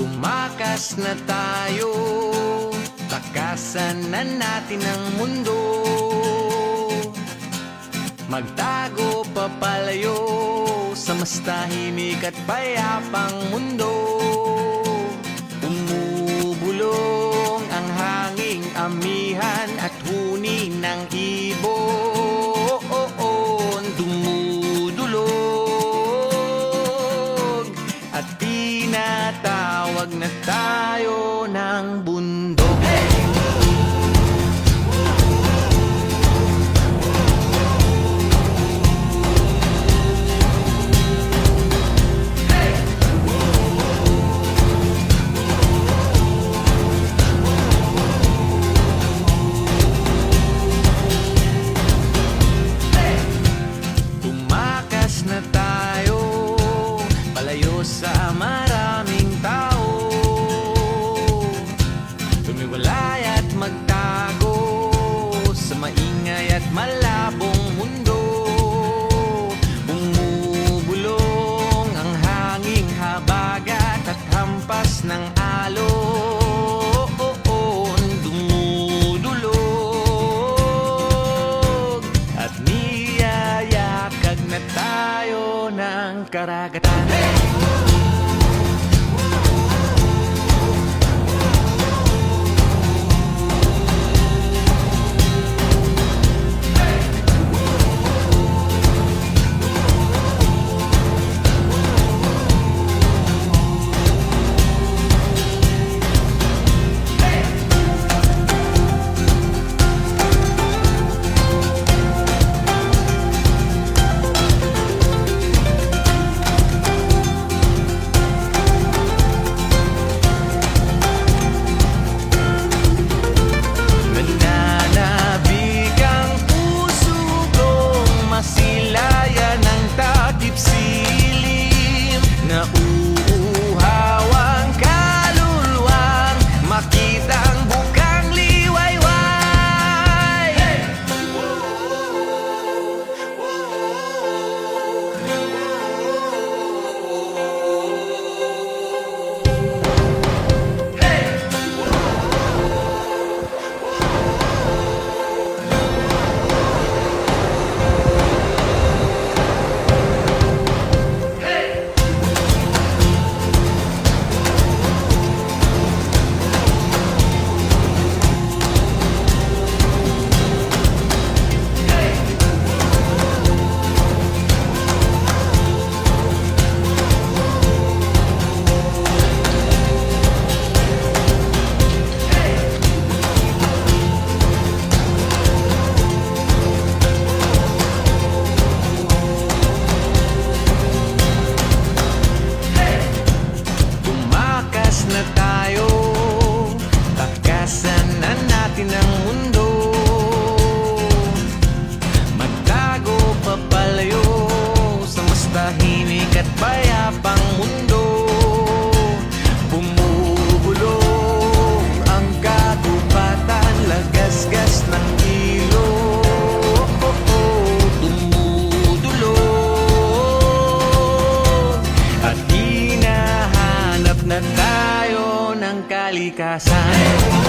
Tumakas na tayo. Takasan na natin ang mundo. Magtago papalayo Sa mas tahimik at payapang mundo. Umubulong ang hanging amihan At huni ng na tayo ng bundok. Tumakas na tayo Palayo sa maraming tao maingay at malabong mundo. Bumubulong ang hanging habagat At hampas ng alon karagatan. Nananabig natin ang mundo. Magtago papalayo Sa mas tahimik at payapang mundo. Bumubulong ang kagubatan Lagasgas ng ilog Dumudulog At hinahanap na tayo ng kalikasan